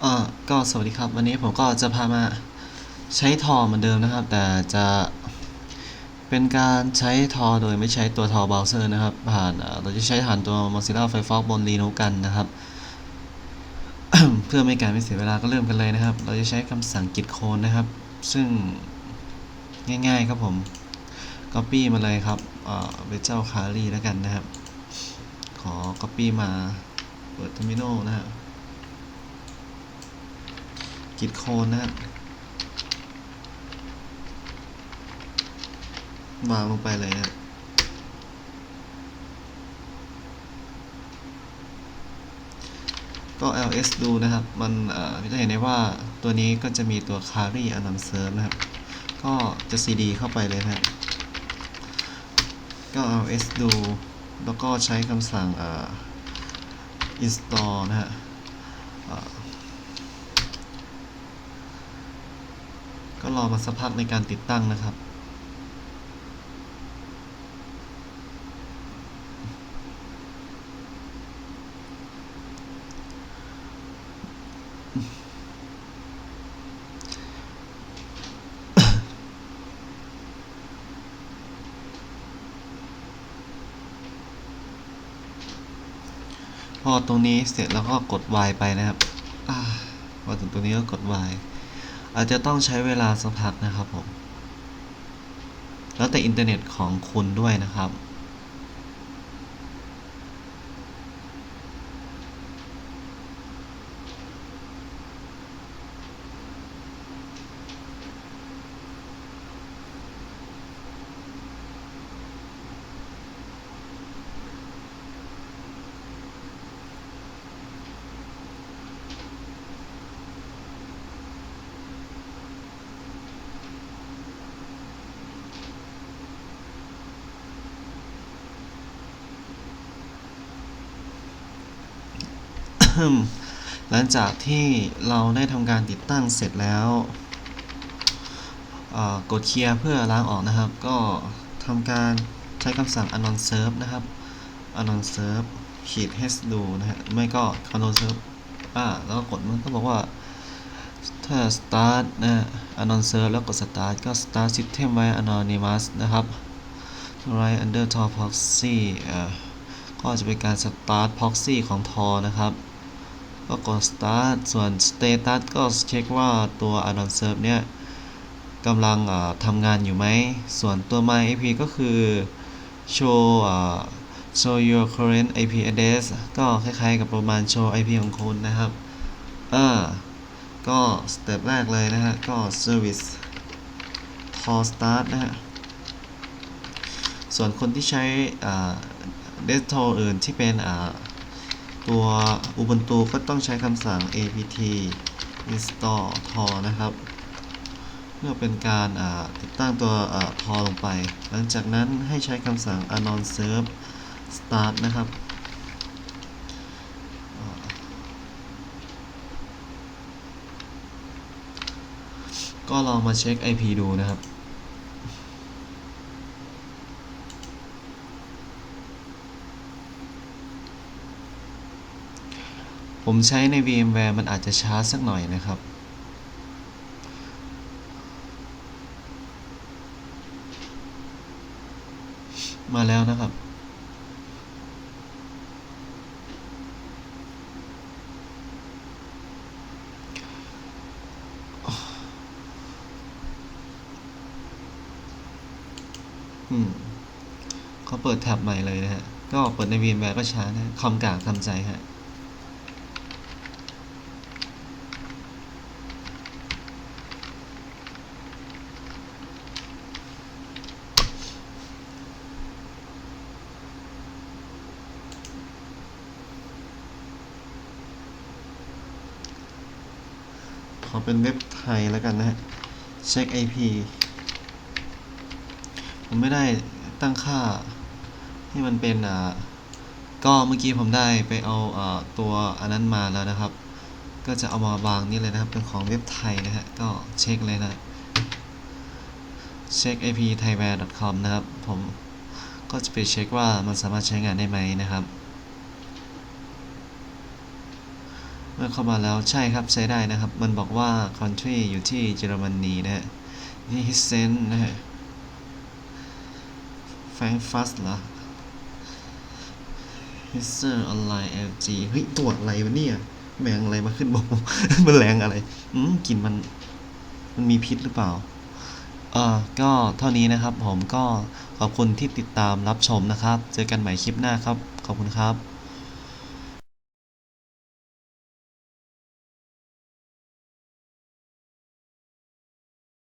เอ่อก็สวัสดีครับ วันนี้ผมก็จะพามาใช้ทอเหมือนเดิมนะครับ แต่จะเป็นการใช้ทอโดยไม่ใช้ตัวทอเบราว์เซอร์นะครับ ผ่านเราจะใช้ผ่านตัว Mozilla Firefox บน Linux กันนะครับ เพื่อไม่ให้การไม่เสียเวลาก็เริ่มกันเลยนะครับ เราจะใช้คำสั่ง git clone นะครับ ซึ่งง่ายๆครับผม copy มาเลยครับเอ่อเป็นเจ้าคารีแล้วกันนะครับ ขอ copy มาเปิด terminal นะครับ กิดโคนนะครับวางลงไปเลยนะก็ ls ดูนะครับ มันเอ่อจะเห็นได้ว่าตัวนี้ก็จะมีตัว carry anon s e r v นะครับ ก็จะ cd เข้าไปเลยนะครับ ก็ ls ดู แล้วก็ใช้คำสั่งอ่อ install นะฮะเอ่อ ก็รอมาสักพักในการติดตั้งนะครับ พอตรงนี้เสร็จแล้วก็กด Y ไปนะครับอ่าพอถึงตรงนี้ก็กด Y อาจจะต้องใช้เวลาสักพักนะครับผม แล้วแต่อินเทอร์เน็ตของคุณด้วยนะครับ หลังจากที่เราได้ทำการติดตั้งเสร็จแล้วกดเคลียร์เพื่อล้างออกนะครับ ก็ทำการใช้คำสั่ง anon serve นะครับ anon serve ขีด h ดูนะฮะไม่ก็ control serve อ่าแล้วก็กดมันก็บอกว่าถ้า start นะ anon serve แล้วกด start ก็ start system ไว้ anonymous นะครับ right under tor proxy อ่อก็จะเป็นการ start proxy ของ tor นะครับ ก็กด start ส่วน status ก็เช็คว่าตัว anon serve เนี่ยกำลังทำงานอยู่ไหม ส่วนตัว my ip ก็คือ show อ show your current ip address ก็คล้ายๆกับประมาณ show ip ของคุณนะครับอ่าก็สเต็ปแรกเลยนะฮะ ก็ service tor start นะฮะ ส่วนคนที่ใช้เดสโทอื่นที่เป็นอ่า ตัว Ubuntu ก็ต้องใช้คำสั่ง apt install tor นะครับเพื่อเป็นการติดตั้งตัวอ่า tor ลงไป หลังจากนั้นให้ใช้คำสั่ง anon serve start นะครับก็ลองมาเช็ค IP ดูนะครับ ผมใช้ใน VMware มันอาจจะช้าสักหน่อยนะครับ มาแล้วนะครับ อืมเขาเปิดแท็บใหม่เลยนะฮะ ก็เปิดใน VMware ก็ช้านะคอมกากทำใจฮะ ขอเป็นเว็บไทยแล้วกันนะฮะเช็ค IP ผมไม่ได้ตั้งค่าที่มันเป็นอ่าก็เมื่อกี้ผมได้ไปเอาอ่าตัวอันนั้นมาแล้วนะครับ ก็จะเอามาวางนี่เลยนะครับเป็นของเว็บไทยนะฮะก็เช็คเลยนะเช็ค ip thaiware.com นะครับ ผมก็จะไปเช็คว่ามันสามารถใช้งานได้ไหมนะครับ เมื่อเข้ามาแล้วใช่ครับใช้ได้นะครับ มันบอกว่า country อยู่ที่เยอรมนีนะฮะนี่ Hessen นะฮะ Frankfurt เหรอ h i s s e r Online LG เฮ้ยตัวจอะไรวะเนี่ยแมงอะไรมาขึ้นบกมันแรงอะไรอืมกลิ่นมัน มันมีพิษหรือเปล่า เอ่อ ก็เท่านี้นะครับ ผมก็ขอบคุณที่ติดตามรับชมนะครับ เจอกันใหม่คลิปหน้าครับ ขอบคุณครับ